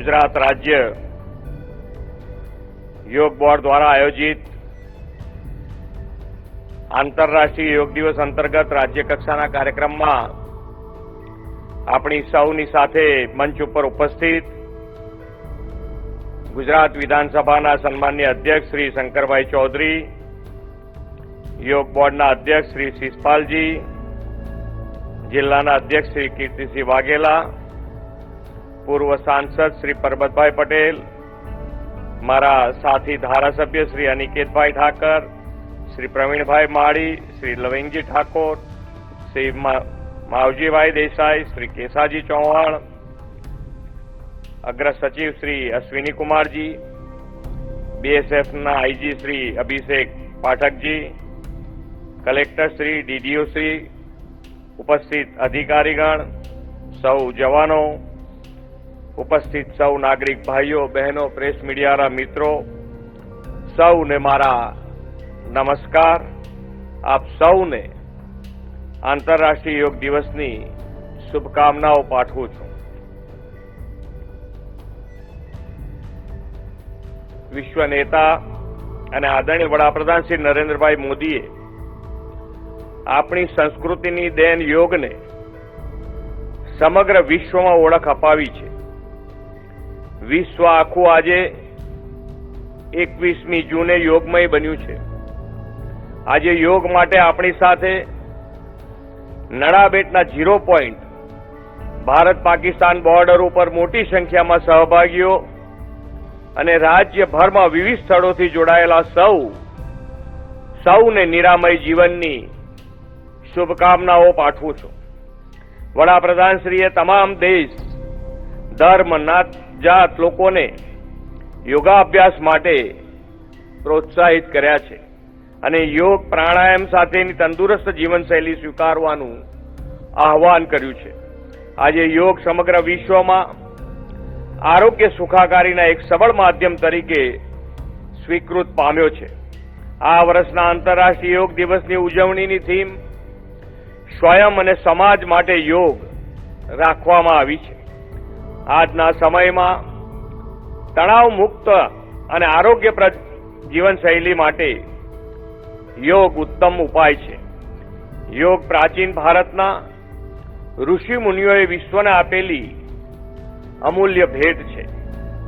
ગુજરાત રાજ્ય યોગ બોર્ડ દ્વારા આયોજિત આંતરરાષ્ટ્રીય યોગ દિવસ અંતર્ગત રાજ્ય કક્ષાના કાર્યક્રમમાં આપણી સૌની સાથે મંચ ઉપર ઉપસ્થિત ગુજરાત વિધાનસભાના સન્માન્ય અધ્યક્ષ શ્રી શંકરભાઈ ચૌધરી, યોગ બોર્ડના અધ્યક્ષ શ્રી શિષપાલજી, જિલ્લાના અધ્યક્ષ શ્રી કીર્તિસિંહ વાઘેલા પૂર્વ સાંસદ શ્રી પરબતભાઈ પટેલ, મારા સાથી ધારાસભ્ય શ્રી અનિકેતભાઈ ઠાકર, શ્રી પ્રવીણભાઈ માળી, શ્રી લવિંગજી ઠાકોર, શ્રી માવજીભાઈ દેસાઈ, શ્રી કેસાજી ચૌહાણ, અગ્ર સચિવ શ્રી અશ્વિની કુમારજી, બીએસએફના IG Shri Abhishek Pathakji, collector Shri DDO Shri, ઉપસ્થિત અધિકારીગણ, સૌ જવાનો ઉપસ્થિત સૌ નાગરિક ભાઈઓ, બહેનો, પ્રેસ મીડિયાના મિત્રો, સૌને મારા નમસ્કાર. આપ સૌને આંતરરાષ્ટ્રીય યોગ દિવસની શુભકામનાઓ પાઠવું છું. વિશ્વ નેતા અને આદરણીય વડાપ્રધાન શ્રી નરેન્દ્રભાઈ મોદીએ આપણી સંસ્કૃતિની દેન યોગને સમગ્ર વિશ્વમાં ઓળખ અપાવી છે. વિશ્વ આખું આજે એકવીસમી જૂને યોગમય બન્યું છે. આજે યોગ માટે આપણી સાથે નડાબેટના zero point Bharat Pakistan border ઉપર મોટી સંખ્યામાં સહભાગીઓ અને રાજ્યભરમાં વિવિધ સ્થળોથી જોડાયેલા સૌ, સૌને નિરામય જીવનની શુભકામનાઓ પાઠવું છું. વડાપ્રધાનશ્રીએ તમામ દેશ ધર્મ નાત જાત લોકોને યોગાભ્યાસ માટે પ્રોત્સાહિત કર્યા છે અને યોગ પ્રાણાયામ સાથેની તંદુરસ્ત જીવનશૈલી સ્વીકારવાનું આહવાન કર્યું છે. આજે યોગ સમગ્ર વિશ્વમાં આરોગ્ય સુખાકારીના એક સબળ માધ્યમ તરીકે સ્વીકૃત પામ્યો છે. આ વર્ષના આંતરરાષ્ટ્રીય યોગ દિવસની ઉજવણીની થીમ સ્વયં અને સમાજ માટે યોગ રાખવામાં આવી છે. આજના સમયમાં તણાવ મુક્ત અને આરોગ્યપ્રદ જીવનશૈલી માટે યોગ ઉત્તમ ઉપાય છે. યોગ પ્રાચીન ભારતના ઋષિ મુનિઓએ વિશ્વને આપેલી અમૂલ્ય ભેટ છે.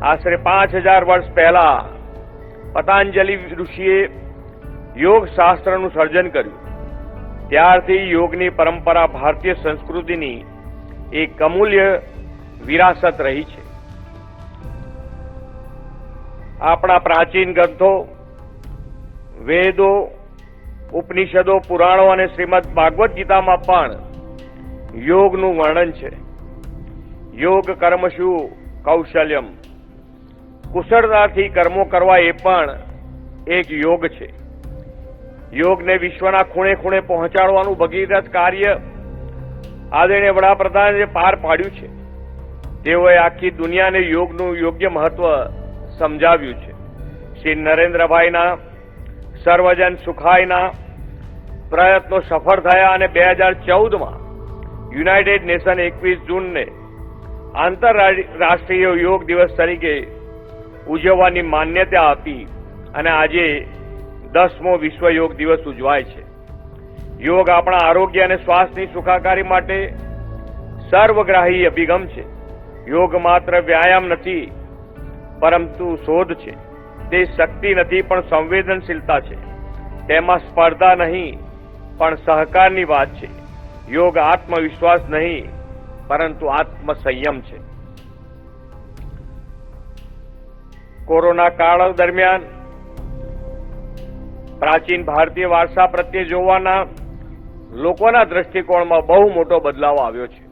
આશરે પાંચ હજાર વર્ષ પહેલા પતંજલિ ઋષિએ યોગ શાસ્ત્રનું સર્જન કર્યું. ત્યારથી યોગની પરંપરા ભારતીય સંસ્કૃતિની એક અમૂલ્ય વિરાસત રહી છે. આપણા પ્રાચીન ગ્રંથો, વેદો, ઉપનિષદો, પુરાણો અને શ્રીમદ ભાગવત ગીતામાં પણ યોગનું વર્ણન છે. યોગ કર્મશુ કૌશલ્યમ. કુશળતાથી કર્મો કરવા એ પણ એક યોગ છે. યોગને વિશ્વના ખૂણે ખૂણે પહોંચાડવાનું ભગીરથ કાર્ય આદરણીય વડાપ્રધાને પાર પાડ્યું છે. તેઓએ આખી દુનિયાને યોગનું યોગ્ય મહત્વ સમજાવ્યું છે. શ્રી નરેન્દ્રભાઈના સર્વજન સુખાયના પ્રયત્નો સફળ થયા અને બે હજાર ચૌદમાં યુનાઇટેડ નેશન એકવીસ જૂનને આંતરરાષ્ટ્રીય યોગ દિવસ તરીકે ઉજવવાની માન્યતા આપી અને આજે દસમો વિશ્વ યોગ દિવસ ઉજવાય છે. યોગ આપણા આરોગ્ય અને શ્વાસની સુખાકારી માટે સર્વગ્રાહી અભિગમ છે. યોગ માત્ર વ્યાયામ નથી, પરંતુ શોધ છે. તે શક્તિ નથી, પણ સંવેદનશીલતા છે. તેમાં સ્પર્ધા નહીં, પણ સહકારની વાત છે. યોગ આત્મવિશ્વાસ નહીં, પરંતુ આત્મસંયમ છે. કોરોના કાળ દરમિયાન પ્રાચીન ભારતીય વારસા પ્રત્યે જોવાના લોકોના દ્રષ્ટિકોણમાં બહુ મોટો બદલાવ આવ્યો છે.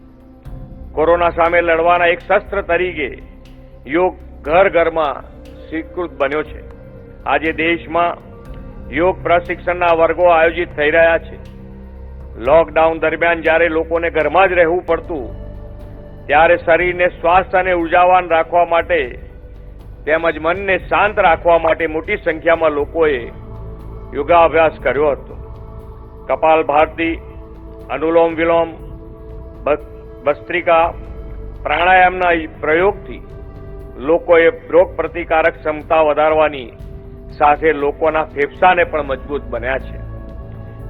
કોરોના સામે લડવાના એક શસ્ત્ર તરીકે યોગ ઘર ઘરમાં સ્વીકૃત બન્યો છે. આજે દેશમાં યોગ પ્રશિક્ષણના વર્ગો આયોજિત થઈ રહ્યા છે. લોકડાઉન દરમિયાન જ્યારે લોકોને ઘરમાં જ રહેવું પડતું, ત્યારે શરીરને સ્વાસ્થ્ય અને ઉર્જાવાન રાખવા માટે તેમજ મનને શાંત રાખવા માટે મોટી સંખ્યામાં લોકોએ યોગાભ્યાસ કર્યો હતો. કપાલ ભારતી, અનુલોમ વિલોમ ભસ્ત્રિકા પ્રાણાયામના પ્રયોગથી લોકોએ રોગ પ્રતિકારક ક્ષમતા વધારવાની સાથે લોકોના ફેફસાને પણ મજબૂત બન્યા છે.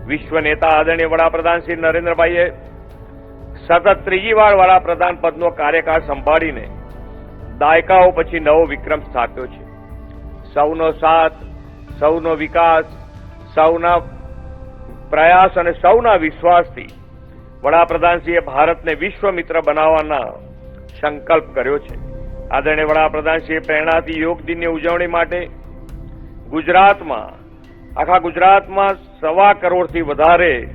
વિશ્વ નેતા આદરણીય વડાપ્રધાન શ્રી નરેન્દ્રભાઈએ સતત ત્રીજી વાર વડાપ્રધાન પદનો કાર્યકાળ સંભાળીને દાયકાઓ પછી નવો વિક્રમ સ્થાપ્યો છે. સૌનો સાથ, સૌનો વિકાસ, સૌના પ્રયાસ અને સૌના વિશ્વાસથી વડાપ્રધાનશ્રીએ ભારતને વિશ્વ મિત્ર બનાવવાના સંકલ્પ કર્યો છે. આદરણીય વડાપ્રધાનશ્રીએ પ્રેરણાથી યોગ દિનની ઉજવણી માટે ગુજરાતમાં, આખા ગુજરાતમાં સવા કરોડથી વધારે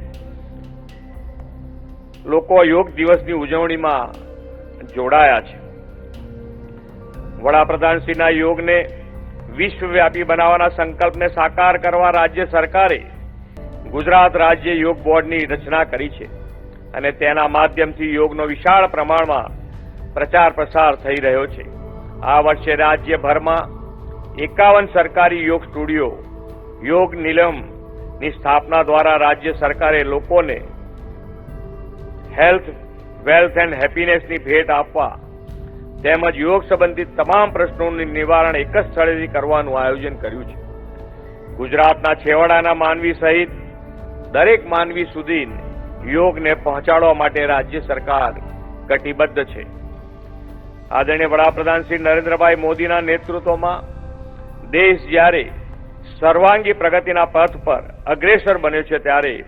લોકો યોગ દિવસની ઉજવણીમાં જોડાયા છે. વડાપ્રધાનશ્રીના યોગને વિશ્વવ્યાપી બનાવવાના સંકલ્પને સાકાર કરવા રાજ્ય સરકારે ગુજરાત રાજ્ય યોગ બોર્ડની રચના કરી છે. અને તેના માધ્યમથી યોગનો વિશાળ પ્રમાણમાં પ્રચાર પ્રસાર થઈ રહ્યો છે. આ વર્ષે રાજ્યભરમાં એકાવન સરકારી યોગ સ્ટુડિયો, યોગ નિલમની સ્થાપના દ્વારા રાજ્ય સરકારે લોકોને હેલ્થ, વેલ્થ એન્ડ હેપીનેસની ભેટ આપવા તેમજ યોગ સંબંધિત તમામ પ્રશ્નોનું નિવારણ એક જ સ્થળેથી કરવાનું આયોજન કર્યું છે. ગુજરાતના છેવાડાના માનવી સહિત દરેક માનવી સુધી યોગને પહોંચાડવા માટે રાજ્ય સરકાર કટિબદ્ધ છે. આદરણીય વડાપ્રધાન શ્રી નરેન્દ્રભાઈ મોદીના નેતૃત્વમાં દેશ જ્યારે સર્વાંગી પ્રગતિના પથ પર અગ્રેસર બન્યો છે ત્યારે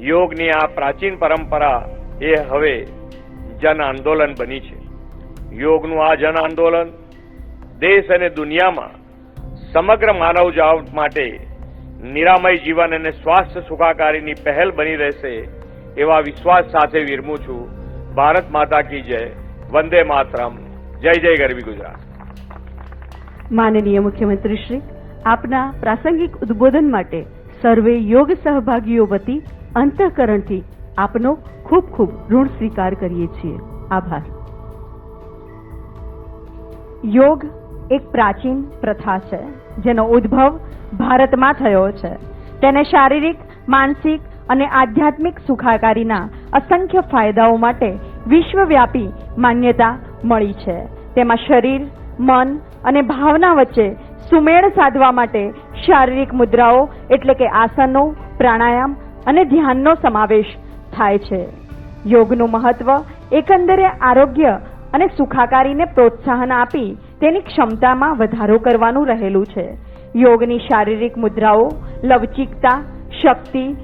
યોગની આ પ્રાચીન પરંપરા એ હવે જન આંદોલન બની છે. યોગનું આ જન આંદોલન દેશ અને દુનિયામાં સમગ્ર માનવજાત માટે નિરામય જીવન અને સ્વાસ્થ્ય સુખાકારીની પહેલ બની રહેશે એવા વિશ્વાસ સાથે વિરમું છું. ભારત માતા કી જય. વંદે માતરમ. જય જય ગરવી ગુજરાત. માનનીય મુખ્યમંત્રી શ્રી આપના પ્રાસંગિક ઉદબોધન માટે સર્વે યોગ સહભાગીઓ વતી અંતઃકરણથી આપનો ખૂબ ખૂબ ઋણ સ્વીકાર કરીએ છીએ. આભાર. યોગ એક પ્રાચીન પ્રથા છે, જેનો ઉદ્ભવ ભારતમાં થયો છે. તેને શારીરિક, માનસિક અને આધ્યાત્મિક સુખાકારીના અસંખ્ય ફાયદાઓ માટે વિશ્વવ્યાપી માન્યતા મળી છે. તેમાં શરીર, મન અને ભાવના વચ્ચે સુમેળ સાધવા માટે શારીરિક મુદ્રાઓ એટલે કે આસનો, પ્રાણાયામ અને ધ્યાનનો સમાવેશ થાય છે. યોગનું મહત્વ એકંદરે આરોગ્ય અને સુખાકારીને પ્રોત્સાહન આપી તેની ક્ષમતામાં વધારો કરવાનું રહેલું છે. યોગની શારીરિક મુદ્રાઓ, લવચિકતા, શક્તિ